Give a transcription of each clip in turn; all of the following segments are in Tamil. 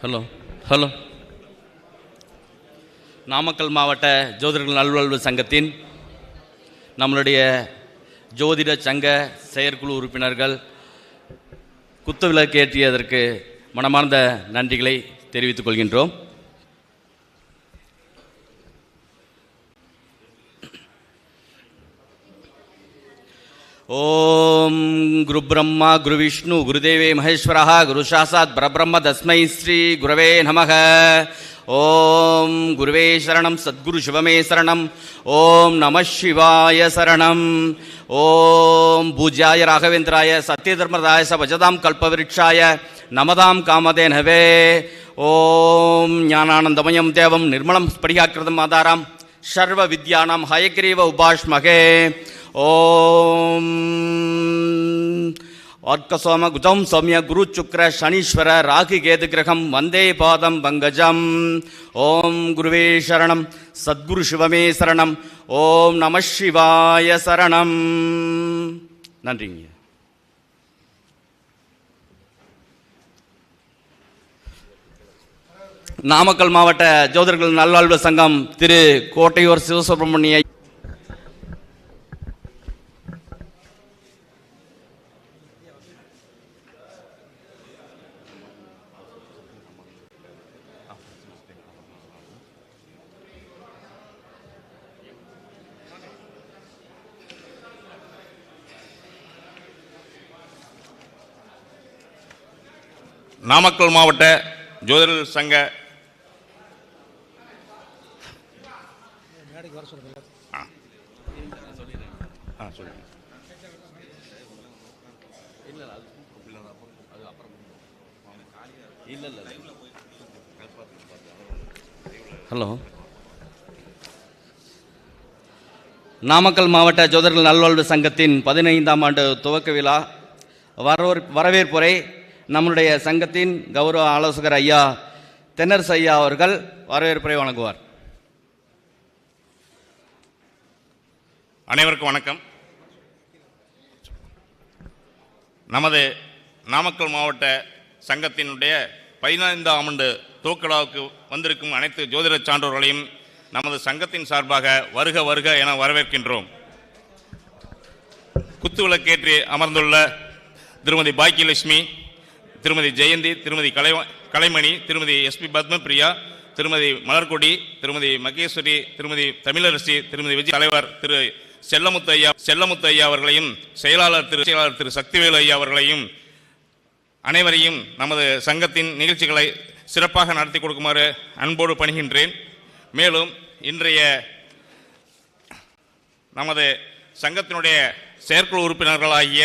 ஹலோ ஹலோ நாமக்கல் மாவட்ட ஜோதிடர்கள் நல்வாழ்வு சங்கத்தின் நம்மளுடைய ஜோதிட சங்க செயற்குழு உறுப்பினர்கள் குத்துவிளக்கு ஏற்றியதற்கு மனமார்ந்த நன்றிகளை தெரிவித்துக் கொள்கின்றோம். ஓம் குரு பிரம்மா குரு விஷ்ணு குருதேவே மகேஸ்வரா குரு சாசாத் பரபிரம்ம தஸ்மை ஸ்ரீ குரவே நமக. ஓம் குருவே சரணம் சத்குரு சிவமே சரணம். ஓம் நம சிவாய சரணம். ஓம் பூஜ்யாய ராகவேந்திராய சத்யதர்மதாய ச பஜதாம் கல்பவிருட்சாய நமதாம் காமதேனவே. ஓம் ஞானானந்தமயம் தேவம் நிர்மலம் ஸ்படிகாக்கிருதம் ஆதாராம். சர்வ வித்யானாம் ஹயக்ரீவ உபாஷ்மகே. ஓம். ஆர்க்கசோம குதம் சௌமிய குரு சுக்ர சனீஸ்வர ராகு கேது கிரகம் வந்தே பாதம் பங்கஜம். ஓம் குருவே சரணம். சத்குரு சிவமே சரணம். ஓம் நம சிவாய சரணம். நன்றிங்க. நாமக்கல் மாவட்ட ஜோதர்கள் நல்வாழ்வு சங்கம் திரு கோட்டையூர் சிவசுப்பிரமணிய நாமக்கல் மாவட்ட ஜோதிடர் சங்க ஆ. ஆ, சொல்லுங்க. ஹலோ. நாமக்கல் மாவட்ட ஜோதர்கள் நல்வாழ்வு சங்கத்தின் பதினைந்தாம் ஆண்டு துவக்க விழா வரவேற் வரவேற்புரை நம்முடைய சங்கத்தின் கௌரவ ஆலோசகர் ஐயா தென்னரசு ஐயா அவர்கள் வரவேற்புரை வழங்குவார். அனைவருக்கும் வணக்கம். நமது நாமக்கல் மாவட்ட சங்கத்தினுடைய பதினைந்தாம் ஆண்டு தூக்கலாவுக்கு வந்திருக்கும் அனைத்து ஜோதிட சான்றோர்களையும் நமது சங்கத்தின் சார்பாக வருக வருக என வரவேற்கின்றோம். குத்துவிளக்கேற்றி அமர்ந்துள்ள திருமதி பாக்கியலட்சுமி திருமதி ஜெயந்தி திருமதி கலை கலைமணி திருமதி எஸ்பி பத்மபிரியா திருமதி மலர்கொடி திருமதி மகேஸ்வரி திருமதி தமிழரசி திருமதி விஜய் தலைவர் திரு செல்லமுத்து ஐயா செல்லமுத்து ஐயா அவர்களையும் செயலாளர் திரு செயலாளர் திரு சக்திவேலு ஐயா அவர்களையும் அனைவரையும் நமது சங்கத்தின் நிகழ்ச்சிகளை சிறப்பாக நடத்தி கொடுக்குமாறு அன்போடு பணிகின்றேன். மேலும் இன்றைய நமது சங்கத்தினுடைய செயற்குழு உறுப்பினர்களாகிய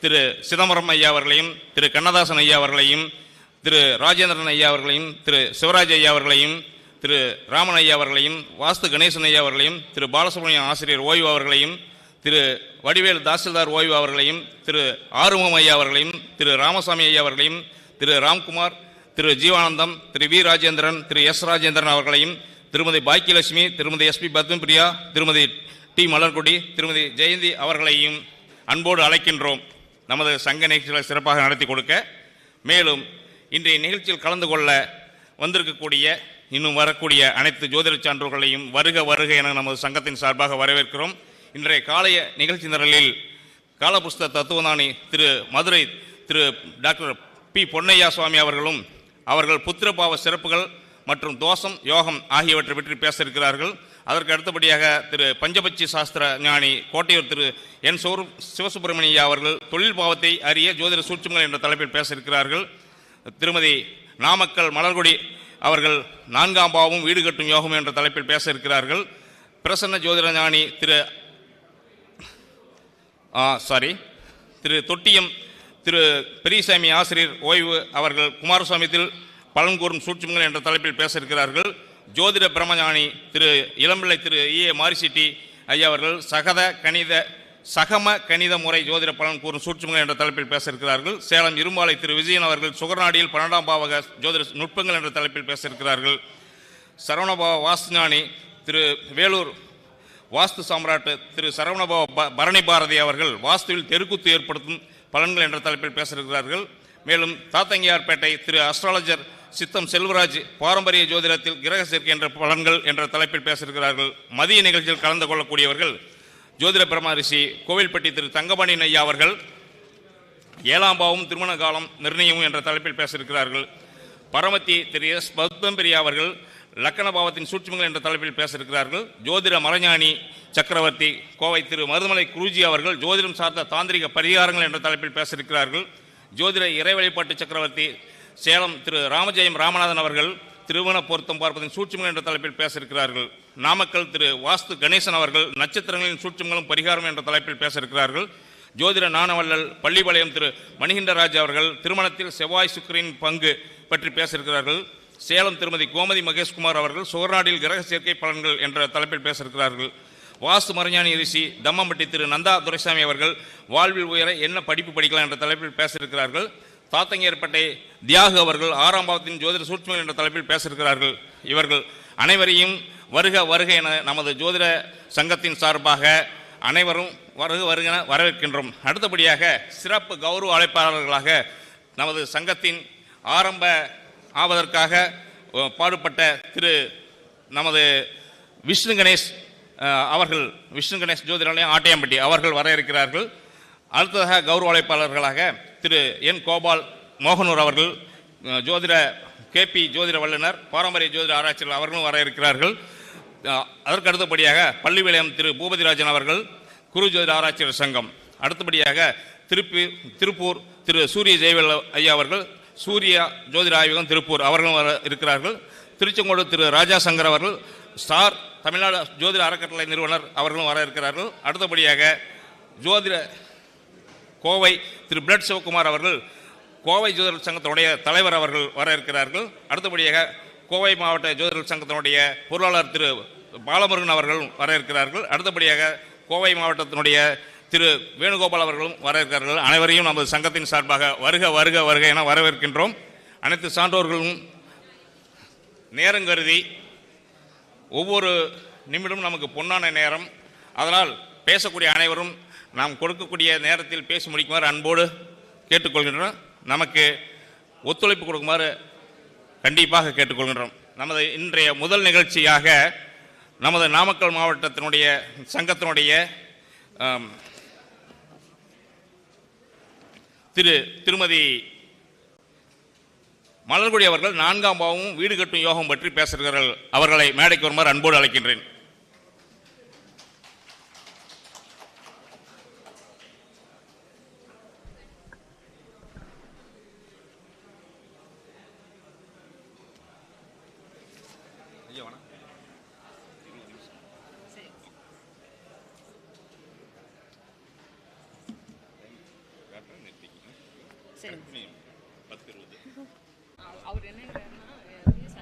திரு சிதம்பரம் ஐயா அவர்களையும் திரு கண்ணதாசன் ஐயா அவர்களையும் திரு ராஜேந்திரன் ஐயா அவர்களையும் திரு சிவராஜ் ஐயா அவர்களையும் திரு ராமன் ஐயா அவர்களையும் வாஸ்து கணேசன் ஐயா அவர்களையும் திரு பாலசுப்ரமணியம் ஆசிரியர் ஓய்வு அவர்களையும் திரு வடிவேல் தாசில்தார் ஓய்வு அவர்களையும் திரு ஆறுமுகம் ஐயா அவர்களையும் திரு ராமசாமி ஐயா அவர்களையும் திரு ராம்குமார் திரு ஜீவானந்தம் திரு வி ராஜேந்திரன் திரு எஸ் ராஜேந்திரன் அவர்களையும் திருமதி பாக்கியலட்சுமி திருமதி எஸ்பி பத்மபிரியா திருமதி டி மலர்கொடி திருமதி ஜெயந்தி அவர்களையும் அன்போடு அழைக்கின்றோம். நமது சங்க நிகழ்ச்சிகளை சிறப்பாக நடத்தி கொடுக்க. மேலும் இன்றைய நிகழ்ச்சியில் கலந்து கொள்ள வந்திருக்கக்கூடிய இன்னும் வரக்கூடிய அனைத்து ஜோதிட சான்றோர்களையும் வருக வருக என நமது சங்கத்தின் சார்பாக வரவேற்கிறோம். இன்றைய காலைய நிகழ்ச்சி நிரலில் காலபுஸ்த தத்துவதானி திரு மதுரை திரு டாக்டர் பி பொன்னையா சுவாமி அவர்களும் அவர்கள் புத்திரபாவ சிறப்புகள் மற்றும் தோஷம் யோகம் ஆகியவற்றை பற்றி பேச இருக்கிறார்கள் அதற்கு அடுத்தபடியாக திரு பஞ்சபட்சி சாஸ்திர ஞானி கோட்டையூர் திரு என் சோறு சிவசுப்பிரமணியா அவர்கள் தொழில் பாவத்தை அறிய ஜோதிட சூட்சங்கள் என்ற தலைப்பில் பேச இருக்கிறார்கள் திருமதி நாமக்கல் மலர்கொடி அவர்கள் நான்காம் பாவம் வீடு கட்டும் யோகம் என்ற தலைப்பில் பேச இருக்கிறார்கள். பிரசன்ன ஜோதிட ஞானி திரு சாரி திரு தொட்டியம் திரு பெரியசாமி ஆசிரியர் ஓய்வு அவர்கள் குமாரசுவாமித்தில் பலன் கூறும் சூட்சுமங்கள் என்ற தலைப்பில் பேச இருக்கிறார்கள். ஜோதிட பிரம்மஞானி திரு இளம்பிள்ளை திரு இ ஏ மாரிசிட்டி ஐயா அவர்கள் சகத கணித சகம கணித முறை ஜோதிட பலன் கூறும் சூட்சுமங்கள் என்ற தலைப்பில் பேச இருக்கிறார்கள் சேலம் இரும்பாலை திரு விஜயன் அவர்கள் சுகர்நாடியில் பன்னெண்டாம் பாவக ஜோதிட நுட்பங்கள் என்ற தலைப்பில் பேச இருக்கிறார்கள் சரவணபாவ வாஸ்துஞானி திரு வேலூர் வாஸ்து சாம்ராட்டு திரு சரவணபாவ ப- பரணி பாரதி அவர்கள் வாஸ்துவில் தெருக்குத்து ஏற்படுத்தும் பலன்கள் என்ற தலைப்பில் பேச இருக்கிறார்கள் மேலும் தாத்தங்கியார்பேட்டை திரு அஸ்ட்ராலஜர் சித்தம் செல்வராஜ் பாரம்பரிய ஜோதிடத்தில் கிரக சேர்க்கை என்ற பலன்கள் என்ற தலைப்பில் பேச இருக்கிறார்கள் மதிய நிகழ்ச்சியில் கலந்து கொள்ளக்கூடியவர்கள் ஜோதிட பிரம்ம கோவில்பட்டி திரு தங்கமணி ஐயா அவர்கள் ஏழாம் பாவம் திருமண காலம் நிர்ணயம் என்ற தலைப்பில் பேச இருக்கிறார்கள் பரமத்தி திரு எஸ் பத்மபிரியா அவர்கள் லக்கண பாவத்தின் சூட்சுமங்கள் என்ற தலைப்பில் பேச இருக்கிறார்கள் ஜோதிட மரஞானி சக்கரவர்த்தி கோவை திரு மருதமலை குருஜி அவர்கள் ஜோதிடம் சார்ந்த தாந்திரிக பரிகாரங்கள் என்ற தலைப்பில் பேச இருக்கிறார்கள் ஜோதிட இறை வழிபாட்டு சக்கரவர்த்தி சேலம் திரு ராமஜெயம் ராமநாதன் அவர்கள் திருமண பொருத்தம் பார்ப்பதின் சூட்சுமங்கள் என்ற தலைப்பில் பேச இருக்கிறார்கள் நாமக்கல் திரு வாஸ்து கணேசன் அவர்கள் நட்சத்திரங்களின் சூட்சுமங்களும் பரிகாரம் என்ற தலைப்பில் பேச இருக்கிறார்கள் ஜோதிட நாணவல்லல் பள்ளிபாளையம் திரு மணிகண்டராஜ் அவர்கள் திருமணத்தில் செவ்வாய் சுக்கரின் பங்கு பற்றி பேச இருக்கிறார்கள் சேலம் திருமதி கோமதி மகேஷ்குமார் அவர்கள் சுவர்நாடில் கிரக சேர்க்கை பலன்கள் என்ற தலைப்பில் பேச இருக்கிறார்கள் வாஸ்து மரஞானி ரிஷி தம்மம்பட்டி திரு நந்தா துரைசாமி அவர்கள் வாழ்வில் உயர என்ன படிப்பு படிக்கலாம் என்ற தலைப்பில் பேச இருக்கிறார்கள் தாத்தங்கேற்பட்டை தியாகு அவர்கள் ஆறாம் பாவத்தின் ஜோதிட சூட்சங்கள் என்ற தலைப்பில் பேசியிருக்கிறார்கள். இவர்கள் அனைவரையும் வருக வருக என நமது ஜோதிட சங்கத்தின் சார்பாக அனைவரும் வருக வருக என வரவேற்கின்றோம். அடுத்தபடியாக சிறப்பு கௌரவ அழைப்பாளர்களாக நமது சங்கத்தின் ஆரம்ப ஆவதற்காக பாடுபட்ட திரு நமது விஷ்ணு கணேஷ் அவர்கள் விஷ்ணு கணேஷ் ஜோதிடாலயம் ஆட்டையம்பட்டி அவர்கள் வர இருக்கிறார்கள். அடுத்ததாக கௌரவ அழைப்பாளர்களாக திரு என் கோபால் மோகனூர் அவர்கள் ஜோதிட ஜோதிட கேபி ஜோதிட வல்லுநர் பாரம்பரிய ஜோதிட ஆராய்ச்சியாளர் அவர்களும் வர இருக்கிறார்கள். அதற்கு அடுத்தபடியாக பள்ளி விளையம் திரு பூபதிராஜன் அவர்கள் குரு ஜோதிட ஆராய்ச்சியாளர் சங்கம். அடுத்தபடியாக திருப்பி திருப்பூர் திரு சூரிய ஜெயவேல் ஐயா அவர்கள் சூர்யா ஜோதிட ஆய்வகம் திருப்பூர் அவர்களும் வர இருக்கிறார்கள். திருச்செங்கோடு திரு ராஜா சங்கர் அவர்கள் ஸ்டார் தமிழ்நாடு ஜோதிட அறக்கட்டளை நிறுவனர் அவர்களும் வர இருக்கிறார்கள். அடுத்தபடியாக ஜோதிட கோவை திரு பிளட் சிவகுமார் அவர்கள் கோவை ஜோதிடர் சங்கத்தினுடைய தலைவர் அவர்கள் வர இருக்கிறார்கள். அடுத்தபடியாக கோவை மாவட்ட ஜோதிடர் சங்கத்தினுடைய பொருளாளர் திரு பாலமுருகன் அவர்களும் வர இருக்கிறார்கள். அடுத்தபடியாக கோவை மாவட்டத்தினுடைய திரு வேணுகோபால் அவர்களும் வர இருக்கிறார்கள். அனைவரையும் நமது சங்கத்தின் சார்பாக வருக வருக வருக என வரவேற்கின்றோம். அனைத்து சான்றோர்களும் நேரம் கருதி ஒவ்வொரு நிமிடம் நமக்கு பொன்னான நேரம். அதனால் பேசக்கூடிய அனைவரும் நாம் கொடுக்கக்கூடிய நேரத்தில் பேசி முடிக்குமாறு அன்போடு கேட்டுக்கொள்கின்றோம். நமக்கு ஒத்துழைப்பு கொடுக்குமாறு கண்டிப்பாக கேட்டுக்கொள்கின்றோம். நமது இன்றைய முதல் நிகழ்ச்சியாக நமது நாமக்கல் மாவட்டத்தினுடைய சங்கத்தினுடைய திரு திருமதி மலர்குடி அவர்கள் நான்காம் பாவமும் வீடு கட்டும் யோகம் பற்றி பேசுகிறார்கள். அவர்களை மேடைக்கு வருமாறு அன்போடு அழைக்கின்றேன். சரிங்க அவர் என்ன